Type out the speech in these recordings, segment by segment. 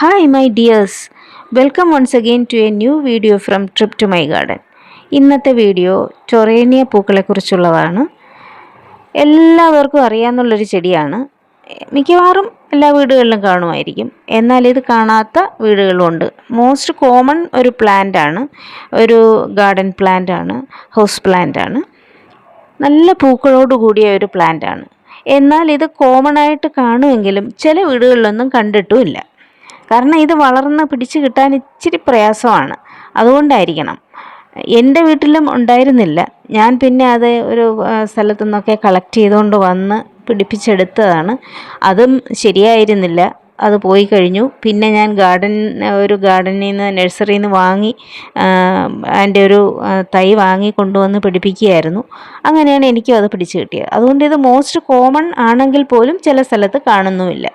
Hi my dears welcome once again to a new video from trip to my garden ഇന്നത്തെ video ചൊറേനിയ പൂക്കളെക്കുറിച്ചുള്ളതാണ് എല്ലാവർക്കും അറിയാമെന്നുള്ളൊരു ചെടിയാണ്. മിക്കവാറും എല്ലാ വീടുകളിലും കാണുമായിരിക്കും. എന്നാൽ ഇത് കാണാത്ത വീടുകളുമുണ്ട്. മോസ്റ്റ് കോമൺ ഒരു പ്ലാന്റ് ആണ്. ഒരു ഗാർഡൻ പ്ലാന്റ് ആണ്. ഹൗസ് പ്ലാന്റ് ആണ്. നല്ല പൂക്കളോട് കൂടിയ ഒരു പ്ലാന്റ് ആണ്. എന്നാൽ ഇത് കോമൺ ആയിട്ട് കാണുമെങ്കിലും ചില വീടുകളിലൊന്നും കണ്ടിട്ടുമില്ല കാരണം ഇത് വളർന്ന് പിടിച്ചു കിട്ടാൻ ഇച്ചിരി പ്രയാസമാണ്. അതുകൊണ്ടായിരിക്കണം. എന്റെ വീട്ടിലും ഉണ്ടായിരുന്നില്ല. ഞാൻ പിന്നെ അത് ഒരു സ്ഥലത്തു നിന്നൊക്കെ കളക്ട് ചെയ്തുകൊണ്ട് വന്ന് പിടിപ്പിച്ചെടുത്തതാണ്. അതും ശരിയായിരുന്നില്ല. അത് പോയി കഴിഞ്ഞു. പിന്നെ ഞാൻ ഗാർഡൻ ഒരു ഗാർഡനിൽ നിന്ന് നഴ്സറിയിൽ നിന്ന് വാങ്ങി അതിന്റെ ഒരു തൈ വാങ്ങി കൊണ്ടുവന്ന് പിടിപ്പിക്കുകയായിരുന്നു. അങ്ങനെയാണ് എനിക്കും അത് പിടിച്ചു കിട്ടിയത്. അതുകൊണ്ട് ഇത് മോസ്റ്റ് കോമൺ ആണെങ്കിൽ പോലും ചില സ്ഥലത്ത് കാണുന്നുമില്ല.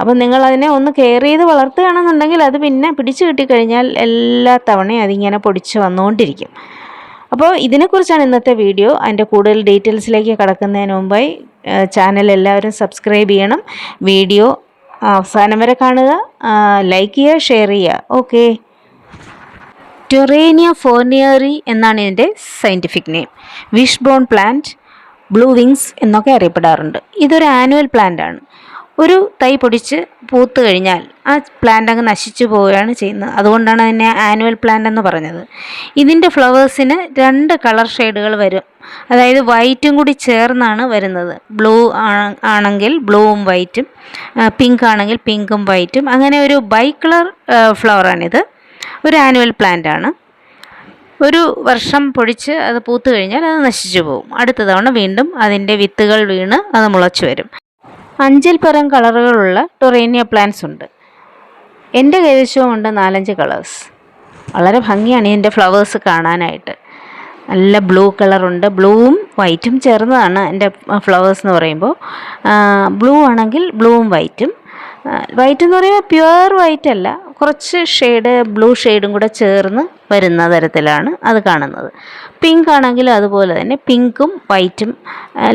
അപ്പം നിങ്ങൾ അതിനെ ഒന്ന് കെയർ ചെയ്ത് വളർത്തുകയാണെന്നുണ്ടെങ്കിൽ അത് പിന്നെ പിടിച്ചു കിട്ടിക്കഴിഞ്ഞാൽ എല്ലാ തവണയും അതിങ്ങനെ പൊടിച്ച് വന്നുകൊണ്ടിരിക്കും. അപ്പോൾ ഇതിനെക്കുറിച്ചാണ് ഇന്നത്തെ വീഡിയോ. അതിന്റെ കൂടുതൽ ഡീറ്റെയിൽസിലേക്ക് കടക്കുന്നതിന് മുമ്പായി ചാനൽ എല്ലാവരും സബ്സ്ക്രൈബ് ചെയ്യണം. വീഡിയോ അവസാനം വരെ കാണുക. ലൈക്ക് ചെയ്യുക ഷെയർ ചെയ്യുക. ഓക്കെ. ടൊറേനിയ ഫോർണിയറി എന്നാണ് ഇതിന്റെ scientific name. Wishbone plant blue wings എന്നൊക്കെ അറിയപ്പെടാറുണ്ട്. ഇതൊരു ആനുവൽ പ്ലാന്റ് ആണ് ഒരു തൈ പൊടിച്ച് പൂത്ത് കഴിഞ്ഞാൽ ആ പ്ലാന്റ് അങ്ങ് നശിച്ചു പോവുകയാണ് ചെയ്യുന്നത്. അതുകൊണ്ടാണ് അതിനെ ആനുവൽ പ്ലാന്റ് എന്ന് പറഞ്ഞത്. ഇതിന്റെ ഫ്ലവേഴ്സിന് രണ്ട് കളർ ഷെയ്ഡുകൾ വരും. അതായത് വൈറ്റും കൂടി ചേർന്നാണ് വരുന്നത്. ബ്ലൂ ആണെങ്കിൽ ബ്ലൂവും വൈറ്റും പിങ്ക് ആണെങ്കിൽ പിങ്കും വൈറ്റും അങ്ങനെ ഒരു ബൈ കളർ ഫ്ലവറാണിത് ഒരു ആനുവൽ പ്ലാന്റ് ആണ്. ഒരു വർഷം പൊടിച്ച് അത് പൂത്ത് കഴിഞ്ഞാൽ അത് നശിച്ചു പോകും അടുത്ത തവണ വീണ്ടും അതിന്റെ വിത്തുകൾ വീണ് അത് മുളച്ചു വരും. അഞ്ചിൽ പരം കളറുകളുള്ള ടൊറേനിയ പ്ലാന്റ്സ് ഉണ്ട്. എന്റെ കൈവശവും ഉണ്ട് നാലഞ്ച് കളേഴ്സ്. വളരെ ഭംഗിയാണ് എന്റെ ഫ്ലവേഴ്സ് കാണാനായിട്ട്. നല്ല ബ്ലൂ കളറുണ്ട്. ബ്ലൂവും വൈറ്റും ചേർന്നതാണ് എന്റെ ഫ്ലവേഴ്സ് എന്ന് പറയുമ്പോൾ. ബ്ലൂ ആണെങ്കിൽ ബ്ലൂവും വൈറ്റും. വൈറ്റ് എന്ന് പറയുമ്പോൾ പ്യുവർ വൈറ്റ് അല്ല കുറച്ച് ഷെയ്ഡ് ബ്ലൂ ഷെയ്ഡും കൂടെ ചേർന്ന് വരുന്ന തരത്തിലാണ് അത് കാണുന്നത്. പിങ്ക് ആണെങ്കിൽ അതുപോലെ തന്നെ പിങ്കും വൈറ്റും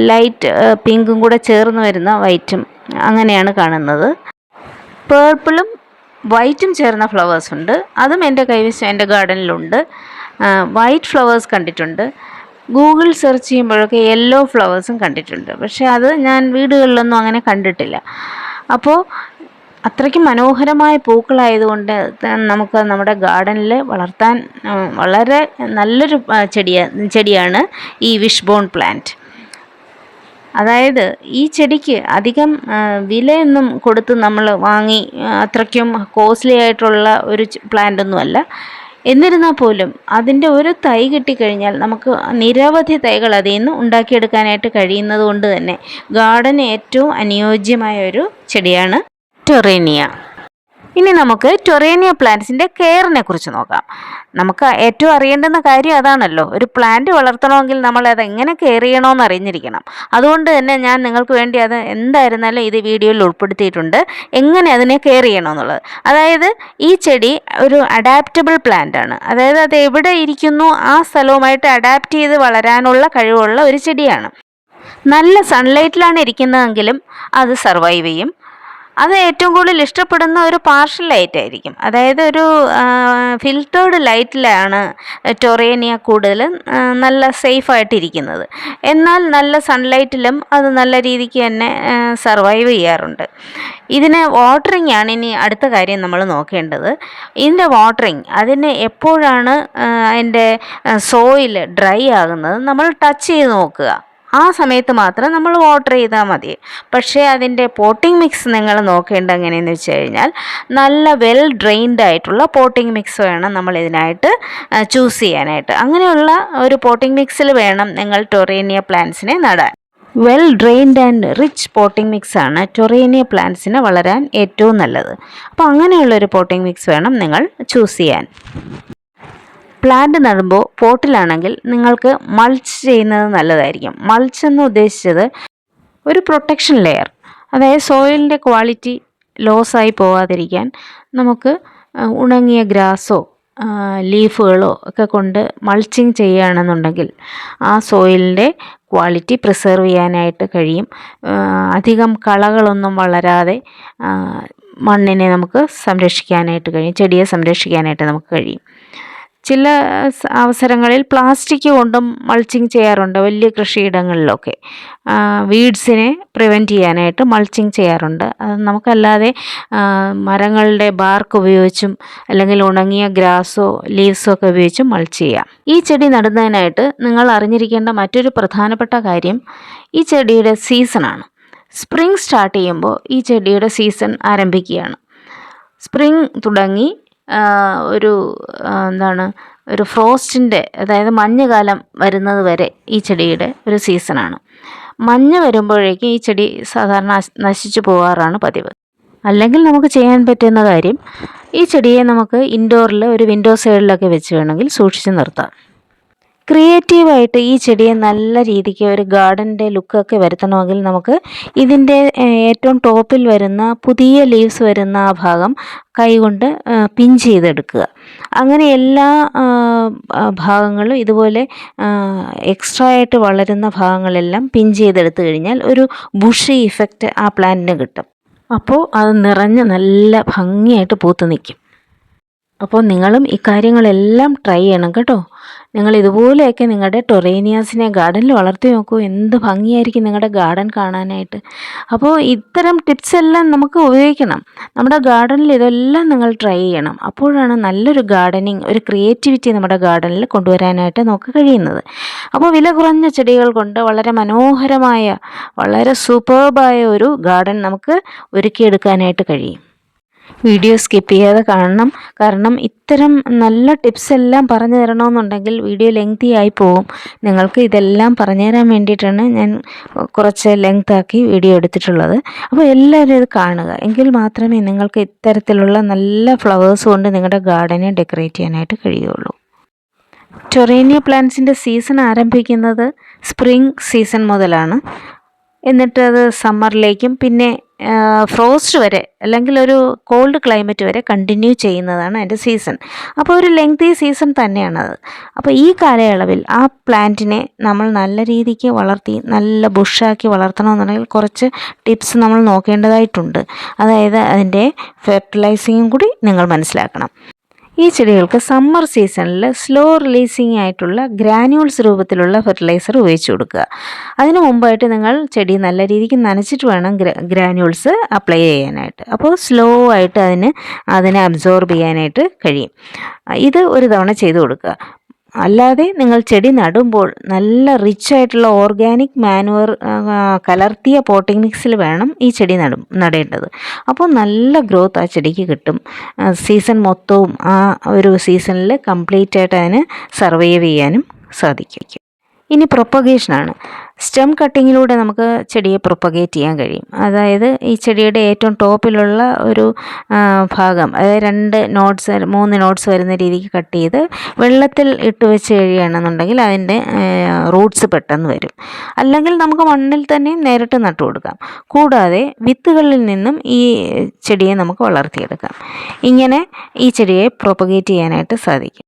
ലൈറ്റ് പിങ്കും കൂടെ ചേർന്ന് വരുന്ന വൈറ്റും അങ്ങനെയാണ് കാണുന്നത്. പേർപ്പിളും വൈറ്റും ചേർന്ന ഫ്ലവേഴ്സ് ഉണ്ട്. അതും എന്റെ കൈവശം എന്റെ ഗാർഡനിലുണ്ട്. വൈറ്റ് ഫ്ലവേഴ്സ് കണ്ടിട്ടുണ്ട്. ഗൂഗിൾ സെർച്ച് ചെയ്യുമ്പോഴൊക്കെ യെല്ലോ ഫ്ലവേഴ്സും കണ്ടിട്ടുണ്ട്. പക്ഷേ അത് ഞാൻ വീടുകളിലൊന്നും അങ്ങനെ കണ്ടിട്ടില്ല. അപ്പോൾ അത്രയ്ക്ക് മനോഹരമായ പൂക്കളായതുകൊണ്ട് നമുക്ക് നമ്മുടെ ഗാർഡനിൽ വളർത്താൻ വളരെ നല്ലൊരു ചെടിയാണ് ചെടിയ ചെടിയാണ് ഈ വിഷ് ബോൺ പ്ലാന്റ്. അതായത് ഈ ചെടിക്ക് അധികം വിലയൊന്നും കൊടുത്ത് നമ്മൾ വാങ്ങി അത്രയ്ക്കും കോസ്റ്റ്ലി ആയിട്ടുള്ള ഒരു പ്ലാന്റ് ഒന്നുമല്ല എന്നിരുന്നാൽ പോലും അതിന്റെ ഒരു തൈ കിട്ടിക്കഴിഞ്ഞാൽ നമുക്ക് നിരവധി തൈകൾ അതിൽ നിന്ന് ഉണ്ടാക്കിയെടുക്കാനായിട്ട് കഴിയുന്നത് കൊണ്ട് തന്നെ ഗാർഡന് ഏറ്റവും അനുയോജ്യമായ ഒരു ചെടിയാണ്. ടൊറേനിയ. ഇനി നമുക്ക് ടൊറേനിയ പ്ലാന്റ്സിന്റെ കെയറിനെ കുറിച്ച് നോക്കാം. നമുക്ക് ഏറ്റവും അറിയേണ്ടുന്ന കാര്യം അതാണല്ലോ. ഒരു പ്ലാന്റ് വളർത്തണമെങ്കിൽ നമ്മൾ അത് എങ്ങനെ കെയർ ചെയ്യണമെന്ന് അറിഞ്ഞിരിക്കണം. അതുകൊണ്ട് തന്നെ ഞാൻ നിങ്ങൾക്ക് വേണ്ടി അത് എന്തായിരുന്നാലും ഇത് വീഡിയോയിൽ ഉൾപ്പെടുത്തിയിട്ടുണ്ട്. എങ്ങനെ അതിനെ കെയർ ചെയ്യണമെന്നുള്ളത്. അതായത് ഈ ചെടി ഒരു അഡാപ്റ്റബിൾ പ്ലാന്റ് ആണ്. അതായത് അത് എവിടെ ഇരിക്കുന്നു ആ സ്ഥലവുമായിട്ട് അഡാപ്റ്റ് ചെയ്ത് വളരാനുള്ള കഴിവുള്ള ഒരു ചെടിയാണ്. നല്ല സൺലൈറ്റിലാണ് ഇരിക്കുന്നതെങ്കിലും അത് സർവൈവ് ചെയ്യും. അത് ഏറ്റവും കൂടുതൽ ഇഷ്ടപ്പെടുന്ന ഒരു പാർഷ്യൽ ലൈറ്റ് ആയിരിക്കും. അതായത് ഒരു ഫിൽറ്റേർഡ് ലൈറ്റിലാണ് ടൊറേനിയ കൂടുതലും നല്ല സേഫായിട്ടിരിക്കുന്നത് എന്നാൽ നല്ല സൺലൈറ്റിലും അത് നല്ല രീതിക്ക് തന്നെ സർവൈവ് ചെയ്യാറുണ്ട്. ഇതിന് വാട്ടറിങ് ആണ് ഇനി അടുത്ത കാര്യം നമ്മൾ നോക്കേണ്ടത്. ഇതിന്റെ വാട്ടറിങ് അതിന് എപ്പോഴാണ് അതിന്റെ സോയിൽ ഡ്രൈ ആകുന്നത് നമ്മൾ ടച്ച് ചെയ്ത് നോക്കുക. ആ സമയത്ത് മാത്രം നമ്മൾ വാട്ടർ ചെയ്താൽ മതി. പക്ഷേ അതിന്റെ പോട്ടിംഗ് മിക്സ് നിങ്ങൾ നോക്കേണ്ട എങ്ങനെയെന്ന് വെച്ച് കഴിഞ്ഞാൽ നല്ല വെൽ ഡ്രെയിൻഡ് ആയിട്ടുള്ള പോട്ടിംഗ് മിക്സ് വേണം നമ്മൾ ഇതിനായിട്ട് ചൂസ് ചെയ്യാനായിട്ട്. അങ്ങനെയുള്ള ഒരു പോട്ടിംഗ് മിക്സിൽ വേണം നിങ്ങൾ ടൊറേനിയ പ്ലാന്റ്സിനെ നടാൻ. Well drained and rich potting mix ആണ് ടൊറേനിയ പ്ലാന്റ്സിന് വളരാൻ ഏറ്റവും നല്ലത്. അപ്പോൾ അങ്ങനെയുള്ള ഒരു പോട്ടിംഗ് മിക്സ് വേണം നിങ്ങൾ ചൂസ് ചെയ്യാൻ. പ്ലാന്റ് നടുമ്പോൾ പോട്ടിലാണെങ്കിൽ നിങ്ങൾക്ക് മൾച്ച് ചെയ്യുന്നത് നല്ലതായിരിക്കും. മൾച്ച് എന്ന് ഉദ്ദേശിച്ചത് ഒരു പ്രൊട്ടക്ഷൻ ലെയർ അതായത് സോയിലിന്റെ ക്വാളിറ്റി ലോസായി പോകാതിരിക്കാൻ നമുക്ക് ഉണങ്ങിയ ഗ്രാസോ ലീഫുകളോ ഒക്കെ കൊണ്ട് മൾച്ചിങ് ചെയ്യുകയാണെന്നുണ്ടെങ്കിൽ ആ സോയിലിന്റെ ക്വാളിറ്റി പ്രിസർവ് ചെയ്യാനായിട്ട് കഴിയും. അധികം കളകളൊന്നും വളരാതെ മണ്ണിനെ നമുക്ക് സംരക്ഷിക്കാനായിട്ട് കഴിയും ചെടിയെ സംരക്ഷിക്കാനായിട്ട് നമുക്ക് കഴിയും. ചില അവസരങ്ങളിൽ പ്ലാസ്റ്റിക് കൊണ്ടും മൾച്ചിങ് ചെയ്യാറുണ്ട് വലിയ കൃഷിയിടങ്ങളിലൊക്കെ. വീഡ്സിനെ പ്രിവെന്റ് ചെയ്യാനായിട്ട് മൾച്ചിങ് ചെയ്യാറുണ്ട്. അത് നമുക്കല്ലാതെ മരങ്ങളുടെ ബാർക്ക് ഉപയോഗിച്ചും അല്ലെങ്കിൽ ഉണങ്ങിയ ഗ്രാസോ ലീവ്സോ ഒക്കെ ഉപയോഗിച്ചും മൾച്ച് ചെയ്യാം. ഈ ചെടി നടുന്നതിനായിട്ട് നിങ്ങൾ അറിഞ്ഞിരിക്കേണ്ട മറ്റൊരു പ്രധാനപ്പെട്ട കാര്യം ഈ ചെടിയുടെ സീസണാണ് സ്പ്രിംഗ് സ്റ്റാർട്ട് ചെയ്യുമ്പോൾ ഈ ചെടിയുടെ സീസൺ ആരംഭിക്കുകയാണ്. സ്പ്രിംഗ് തുടങ്ങി ഒരു എന്താണ് ഒരു ഫ്രോസ്റ്റിന്റെ അതായത് മഞ്ഞുകാലം വരുന്നത് വരെ ഈ ചെടിയുടെ ഒരു സീസണാണ്. മഞ്ഞ് വരുമ്പോഴേക്കും ഈ ചെടി സാധാരണ നശിച്ചു പോകാറാണ് പതിവ്. അല്ലെങ്കിൽ നമുക്ക് ചെയ്യാൻ പറ്റുന്ന കാര്യം ഈ ചെടിയെ നമുക്ക് ഇൻഡോറിൽ ഒരു വിൻഡോ സൈഡിലൊക്കെ വെച്ച് വേണമെങ്കിൽ സൂക്ഷിച്ച് നിർത്താം. ക്രിയേറ്റീവായിട്ട് ഈ ചെടിയെ നല്ല രീതിക്ക് ഒരു ഗാർഡന്റെ ലുക്കൊക്കെ വരുത്തണമെങ്കിൽ നമുക്ക് ഇതിന്റെ ഏറ്റവും ടോപ്പിൽ വരുന്ന പുതിയ ലീവ്സ് വരുന്ന ആ ഭാഗം കൈകൊണ്ട് പിൻ ചെയ്തെടുക്കുക. അങ്ങനെ എല്ലാ ഭാഗങ്ങളും ഇതുപോലെ എക്സ്ട്രാ ആയിട്ട് വളരുന്ന ഭാഗങ്ങളെല്ലാം പിൻ ചെയ്തെടുത്തു കഴിഞ്ഞാൽ ഒരു ബുഷി ഇഫക്റ്റ് ആ പ്ലാന്റിന് കിട്ടും. അപ്പോൾ അത് നിറഞ്ഞ് നല്ല ഭംഗിയായിട്ട് പൂത്ത് നിൽക്കും. അപ്പോൾ നിങ്ങളും ഇക്കാര്യങ്ങളെല്ലാം ട്രൈ ചെയ്യണം കേട്ടോ. നിങ്ങൾ ഇതുപോലെയൊക്കെ നിങ്ങളുടെ ടൊറേനിയാസിനെ ഗാർഡനിൽ വളർത്തി നോക്കൂ. എന്ത് ഭംഗിയായിരിക്കും നിങ്ങളുടെ ഗാർഡൻ കാണാനായിട്ട്. അപ്പോൾ ഇത്തരം ടിപ്സ് എല്ലാം നമുക്ക് ഉപയോഗിക്കണം. നമ്മുടെ ഗാർഡനിൽ ഇതെല്ലാം നിങ്ങൾ ട്രൈ ചെയ്യണം. അപ്പോഴാണ് നല്ലൊരു ഗാർഡനിങ് ഒരു ക്രിയേറ്റിവിറ്റി നമ്മുടെ ഗാർഡനിൽ കൊണ്ടുവരാനായിട്ട് നമുക്ക് കഴിയുന്നത്. അപ്പോൾ വില കുറഞ്ഞ ചെടികൾ കൊണ്ട് വളരെ മനോഹരമായ വളരെ സൂപ്പർബായ ഒരു ഗാർഡൻ നമുക്ക് ഒരുക്കിയെടുക്കാനായിട്ട് കഴിയും. വീഡിയോ സ്കിപ്പ് ചെയ്യാതെ കാണണം. കാരണം ഇത്തരം നല്ല ടിപ്സ് എല്ലാം പറഞ്ഞു തരണമെന്നുണ്ടെങ്കിൽ വീഡിയോ ലെങ്തി ആയി പോവും നിങ്ങൾക്ക് ഇതെല്ലാം പറഞ്ഞു തരാൻ വേണ്ടിയിട്ടാണ് ഞാൻ കുറച്ച് ലെങ്ത് ആക്കി വീഡിയോ എടുത്തിട്ടുള്ളത്. അപ്പോൾ എല്ലാവരും ഇത് കാണുക. എങ്കിൽ മാത്രമേ നിങ്ങൾക്ക് ഇത്തരത്തിലുള്ള നല്ല ഫ്ലവേഴ്സ് കൊണ്ട് നിങ്ങളുടെ ഗാർഡനെ ഡെക്കറേറ്റ് ചെയ്യാനായിട്ട് കഴിയുള്ളൂ ടൊറേനിയ പ്ലാന്റ്സിന്റെ സീസൺ ആരംഭിക്കുന്നത് സ്പ്രിംഗ് സീസൺ മുതലാണ്. എന്നിട്ട് അത് സമ്മറിലേക്കും പിന്നെ ഫ്രോസ്റ്റ് വരെ അല്ലെങ്കിൽ ഒരു കോൾഡ് ക്ലൈമറ്റ് വരെ കണ്ടിന്യൂ ചെയ്യുന്നതാണ് അതിന്റെ സീസൺ അപ്പോൾ ഒരു ലെങ്തി സീസൺ തന്നെയാണത്. അപ്പോൾ ഈ കാലയളവിൽ ആ പ്ലാന്റിനെ നമ്മൾ നല്ല രീതിക്ക് വളർത്തി നല്ല ബുഷാക്കി വളർത്തണമെന്നുണ്ടെങ്കിൽ കുറച്ച് ടിപ്സ് നമ്മൾ നോക്കേണ്ടതായിട്ടുണ്ട്. അതായത് അതിന്റെ ഫെർട്ടിലൈസിങ്ങും കൂടി നിങ്ങൾ മനസ്സിലാക്കണം. ഈ ചെടികൾക്ക് സമ്മർ സീസണിൽ സ്ലോ റിലീസിങ് ആയിട്ടുള്ള ഗ്രാന്യൂൾസ് രൂപത്തിലുള്ള ഫെർട്ടിലൈസർ ഉപയോഗിച്ച് കൊടുക്കുക. അതിന് മുമ്പായിട്ട് നിങ്ങൾ ചെടി നല്ല രീതിക്ക് നനച്ചിട്ട് വേണം ഗ്ര ഗ്രാന്യൂൾസ് അപ്ലൈ ചെയ്യാനായിട്ട്. അപ്പോൾ സ്ലോ ആയിട്ട് അതിന് അതിനെ അബ്സോർബ് ചെയ്യാനായിട്ട് കഴിയും. ഇത് ഒരു തവണ ചെയ്തു കൊടുക്കുക. അല്ലാതെ നിങ്ങൾ ചെടി നടുമ്പോൾ നല്ല റിച്ച് ആയിട്ടുള്ള ഓർഗാനിക് മാനുവർ കലർത്തിയ പോട്ടിംഗ് മിക്സിൽ വേണം ഈ ചെടി നടും നടേണ്ടത്. അപ്പോൾ നല്ല ഗ്രോത്ത് ആ ചെടിക്ക് കിട്ടും. സീസൺ മൊത്തവും ആ ഒരു സീസണിൽ കംപ്ലീറ്റ് ആയിട്ട് അതിന് സർവൈവ് ചെയ്യാനും സാധിക്കും. ഇനി പ്രൊപ്പഗേഷനാണ് സ്റ്റെം കട്ടിങ്ങിലൂടെ നമുക്ക് ചെടിയെ പ്രൊപ്പഗേറ്റ് ചെയ്യാൻ കഴിയും. അതായത് ഈ ചെടിയുടെ ഏറ്റവും ടോപ്പിലുള്ള ഒരു ഭാഗം അതായത് രണ്ട് നോട്ട്സ് മൂന്ന് നോട്ട്സ് വരുന്ന രീതിക്ക് കട്ട് ചെയ്ത് വെള്ളത്തിൽ ഇട്ട് വെച്ച് കഴിയുകയാണെന്നുണ്ടെങ്കിൽ അതിന്റെ റൂട്ട്സ് പെട്ടെന്ന് വരും. അല്ലെങ്കിൽ നമുക്ക് മണ്ണിൽ തന്നെ നേരിട്ട് നട്ടു കൊടുക്കാം. കൂടാതെ വിത്തുകളിൽ നിന്നും ഈ ചെടിയെ നമുക്ക് വളർത്തിയെടുക്കാം. ഇങ്ങനെ ഈ ചെടിയെ പ്രൊപ്പഗേറ്റ് ചെയ്യാനായിട്ട് സാധിക്കും.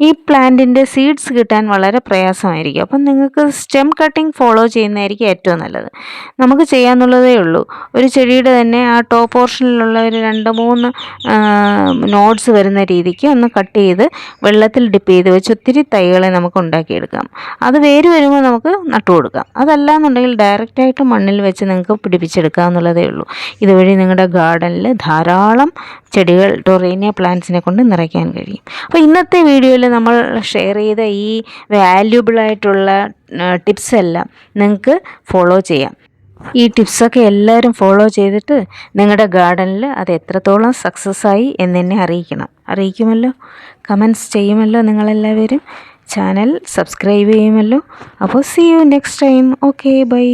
ഈ പ്ലാന്റിന്റെ സീഡ്സ് കിട്ടാൻ വളരെ പ്രയാസമായിരിക്കും. അപ്പം നിങ്ങൾക്ക് സ്റ്റെം കട്ടിംഗ് ഫോളോ ചെയ്യുന്നതായിരിക്കും ഏറ്റവും നല്ലത്. നമുക്ക് ചെയ്യാന്നുള്ളതേ ഉള്ളൂ. ഒരു ചെടിയുടെ തന്നെ ആ ടോപ്പ് പോർഷനിലുള്ള ഒരു രണ്ട് മൂന്ന് നോട്ട്സ് വരുന്ന രീതിക്ക് ഒന്ന് കട്ട് ചെയ്ത് വെള്ളത്തിൽ ഡിപ്പ് ചെയ്ത് വെച്ച് ഒത്തിരി തൈകളെ നമുക്ക് ഉണ്ടാക്കിയെടുക്കാം. അത് വേര് വരുമ്പോൾ നമുക്ക് നട്ടു കൊടുക്കാം. അതല്ല എന്നുണ്ടെങ്കിൽ ഡയറക്റ്റായിട്ട് മണ്ണിൽ വെച്ച് നിങ്ങൾക്ക് പിടിപ്പിച്ചെടുക്കുക എന്നുള്ളതേ ഉള്ളൂ. ഇതുവഴി നിങ്ങളുടെ ഗാർഡനിൽ ധാരാളം ചെടികൾ ടൊറേനിയ പ്ലാന്റ്സിനെ കൊണ്ട് നിറയ്ക്കാൻ കഴിയും. അപ്പോൾ ഇന്നത്തെ വീഡിയോയിൽ നമ്മൾ ഷെയർ ചെയ്ത ഈ വാല്യുബിൾ ആയിട്ടുള്ള ടിപ്സ് എല്ലാം നിങ്ങൾക്ക് ഫോളോ ചെയ്യാം. ഈ ടിപ്സൊക്കെ എല്ലാവരും ഫോളോ ചെയ്തിട്ട് നിങ്ങളുടെ ഗാർഡനിൽ അത് എത്രത്തോളം സക്സസ് ആയി എന്നെന്നെ അറിയിക്കണം. അറിയിക്കുമല്ലോ? കമൻസ് ചെയ്യുമല്ലോ നിങ്ങളെല്ലാവരും? ചാനൽ സബ്സ്ക്രൈബ് ചെയ്യുമല്ലോ? അപ്പോൾ see you next time okay bye